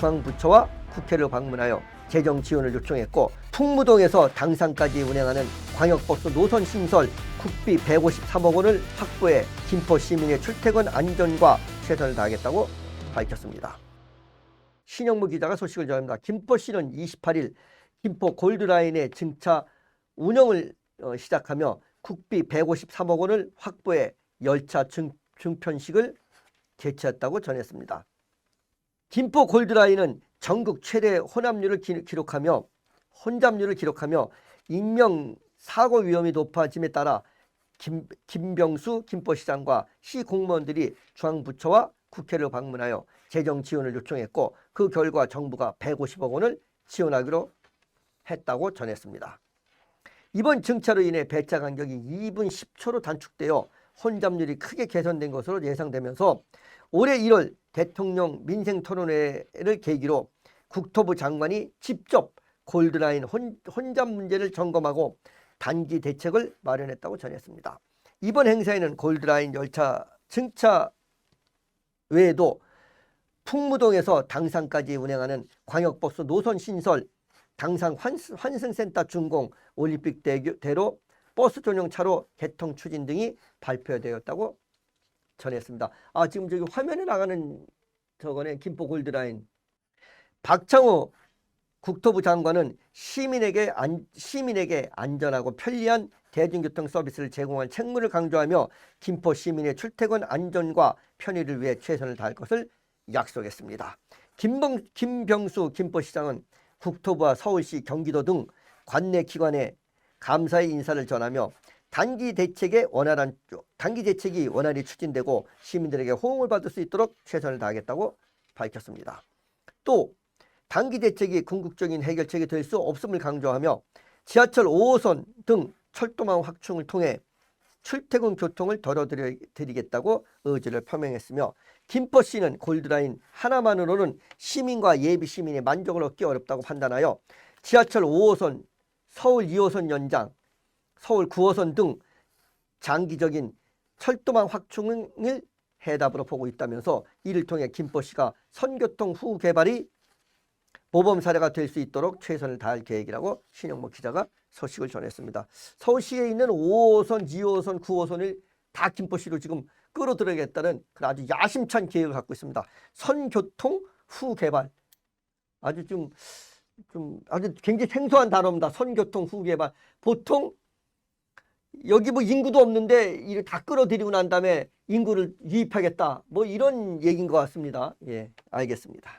중앙부처와 국회를 방문하여 재정 지원을 요청했고 풍무동에서 당산까지 운행하는 광역버스 노선 신설 국비 153억 원을 확보해 김포 시민의 출퇴근 안전과 최선을 다하겠다고 밝혔습니다. 신영무 기자가 소식을 전합니다. 김포시는 28일 김포 골드라인의 증차 운영을 어, 시작하며 국비 153억 원을 확보해 열차 증, 증편식을 개최했다고 전했습니다. 김포 골드라인은 전국 최대 혼합률을 기- 기록하며 혼잡률을 기록하며 인명 사고 위험이 높아짐에 따라 김, 김병수 김포시장과 시 공무원들이 중앙부처와 국회를 방문하여 재정 지원을 요청했고 그 결과 정부가 150억 원을 지원하기로 했다고 전했습니다. 이번 증차로 인해 배차 간격이 2분 10초로 단축되어 혼잡률이 크게 개선된 것으로 예상되면서 올해 1월 대통령 민생 토론회를 계기로 국토부 장관이 직접 골드라인 혼, 혼잡 문제를 점검하고 단기 대책을 마련했다고 전했습니다. 이번 행사에는 골드라인 열차 승차 외에도 풍무동에서 당산까지 운행하는 광역버스 노선 신설, 당산 환승, 환승센터 준공, 올림픽대로 버스 전용차로 개통 추진 등이 발표되었다고 전했습니다. 아 지금 저기 화면에 나가는 저거네 김포 골드라인 박창호 국토부 장관은 시민에게 안, 시민에게 안전하고 편리한 대중교통 서비스를 제공할 책무를 강조하며 김포 시민의 출퇴근 안전과 편의를 위해 최선을 다할 것을 약속했습니다. 김병, 김병수 김포시장은 국토부와 서울시, 경기도 등 관내 기관에 감사의 인사를 전하며 단기 대책에 원활한 단기 대책이 원활히 추진되고 시민들에게 호응을 받을 수 있도록 최선을 다하겠다고 밝혔습니다. 또 단기 대책이 궁극적인 해결책이 될 수 없음을 강조하며 지하철 5호선 등 철도망 확충을 통해 출퇴근 교통을 덜어드리겠다고 의지를 표명했으며 김포시는 골드라인 하나만으로는 시민과 예비 시민의 만족을 얻기 어렵다고 판단하여 지하철 5호선, 서울 2호선 연장, 서울 9호선 등 장기적인 철도망 확충을 해답으로 보고 있다면서 이를 통해 김포 시가 선교통 후 개발이 모범 사례가 될 수 있도록 최선을 다할 계획이라고 신영모 기자가 소식을 전했습니다. 서울시에 있는 5호선, 2호선, 9호선을 다 김포시로 지금 끌어들여야겠다는 그런 아주 야심찬 계획을 갖고 있습니다. 선교통 후 개발. 아주 좀, 좀 아주 굉장히 생소한 단어입니다. 선교통 후 개발. 보통 여기 뭐 인구도 없는데 이를 다 끌어들이고 난 다음에 인구를 유입하겠다. 뭐 이런 얘기인 것 같습니다. 예, 알겠습니다.